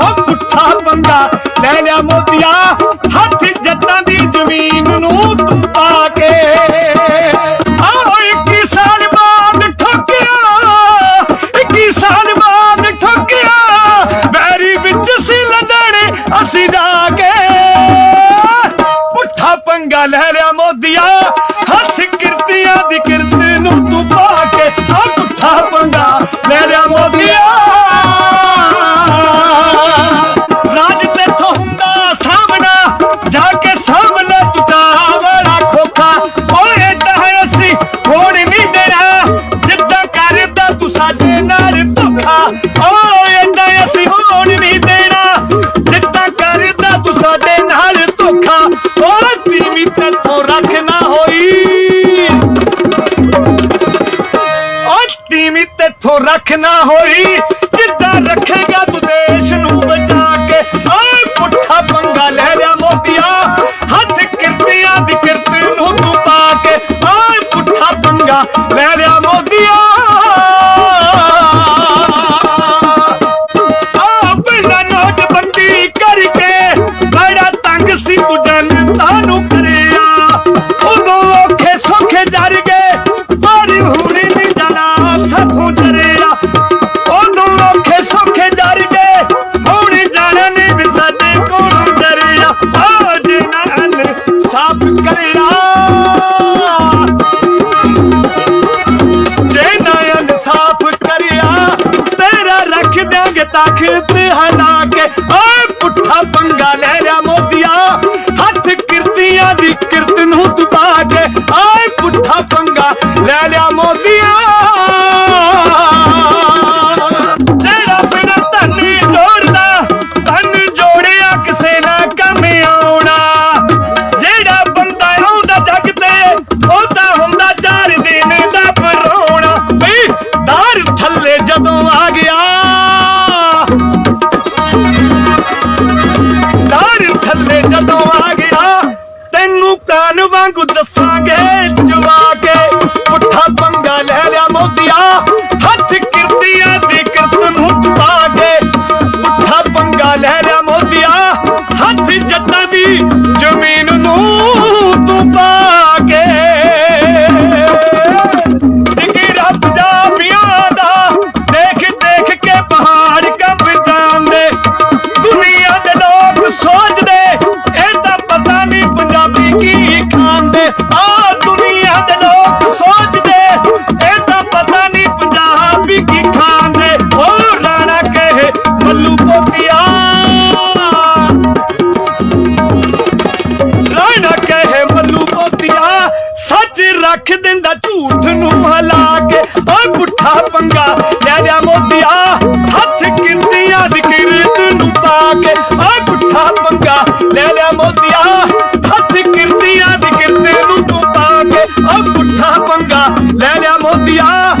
ਉਹ ਪੁੱਠਾ ਪੰਗਾ ਲੈ ਲਿਆ ਮੋਦੀਆ ਹੱਥ ਜੱਟਾਂ ਦੀ ਜ਼ਮੀਨ ਨੂੰ ਤੂੰ ਪਾ ਕੇ। ਆਓ 21 ਸਾਲ ਬਾਅਦ ਠੋਕਿਆ 21 ਸਾਲ ਬਾਅਦ ਠੋਕਿਆ ਬੈਰੀ ਵਿੱਚ ਸੀ ਲੜਣੇ ਅਸੀਂ ਜਾ ਕੇ। ਪੁੱਠਾ ਪੰਗਾ ਲੈ ਲਿਆ ਮੋਦੀਆ ਹੱਥ ਕਿਰਤੀਆਂ ਦੀ ਕਿਰਤ ਨੂੰ ਤੂੰ ਪਾ ਕੇ। ਆ ਪੁੱਠਾ ਪੰਗਾ ਤੀਵੀਂ ਤੇਥੋਂ ਰੱਖਣਾ ਹੋਈ? ਜਿੱਦਾਂ ਰੱਖੇਗਾ ਤੂੰ ਦੇਸ਼ ਨੂੰ ਬਚਾ ਕੇ। ਓਏ ਪੁੱਠਾ ਪੰਗਾ ਲੈ ਲਿਆ ਮੋਤੀਆ। ਹੱਥ ਕਿਰਤੀਆਂ ਦੀ ਕਿਰਤ ਨੂੰ ਤੂੰ ਪਾ ਕੇ। ਓਏ ਪੁੱਠਾ ਪੰਗਾ ਲੈ ਲਿਆ ਮੋਤੀਆ। ਕਰਿਆ ਜੇ ਨਾ ਇਨਸਾਫ ਕਰਿਆ, ਤੇਰਾ ਰੱਖ ਦਿਆਂਗੇ ਤਾਕਤ ਹਲਾ ਕੇ। ਓਏ ਪੁੱਠਾ ਪੰਗਾ ਲੈ ਲਿਆ ਮੋਦੀਆ। ਦੱਸਾਂਗੇ ਜਵਾ ਕੇ ਪੁੱਠਾ ਪੰਗਾ ਲੈ ਲਿਆ ਮੋਦੀਆ। ਹੱਥ ਕਿਰਤੀਆਂ ਦੀ ਕਿਰਤ ਨੂੰ ਪਾ ਕੇ ਪੁੱਠਾ ਪੰਗਾ ਲੈ ਲਿਆ ਮੋਦੀਆ। ਆ ਦੁਨੀਆ ਦੇ ਲੋਕ ਸੋਚਦੇ, ਇਹ ਤਾਂ ਪਤਾ ਨਹੀਂ ਪੰਜਾਬੀ ਕੀ ਖਾਂਦੇ। ਓ ਰਾਣਾ ਕਹੇ ਮੱਲੂ ਪੋਤੀਆ। ਰਾਣਾ ਕਹੇ ਮੱਲੂ ਪੋਤੀਆ ਸੱਚ ਰੱਖ ਦਿੰਦਾ ਝੂਠ ਨੂੰ ਹਲਾ ਕੇ। ਓਏ ਪੁੱਠਾ ਪੰਗਾ ਲੈ ਲਿਆ ਮੋਤੀਆ, ਹੱਥ ਕਿਰਤੀਆਂ ਦੀ ਕਿਰਤ ਨੂੰ ਪਾ ਕੇ। ਓਏ ਪੁੱਠਾ ਪੰਗਾ ਲੈ ਲਿਆ ਮੋਦੀਆ ਹੱਥ ਕਿਰਤੀਆਂ ਪੰਗਾ ਲੈ ਲਿਆ ਮੋਦੀਆ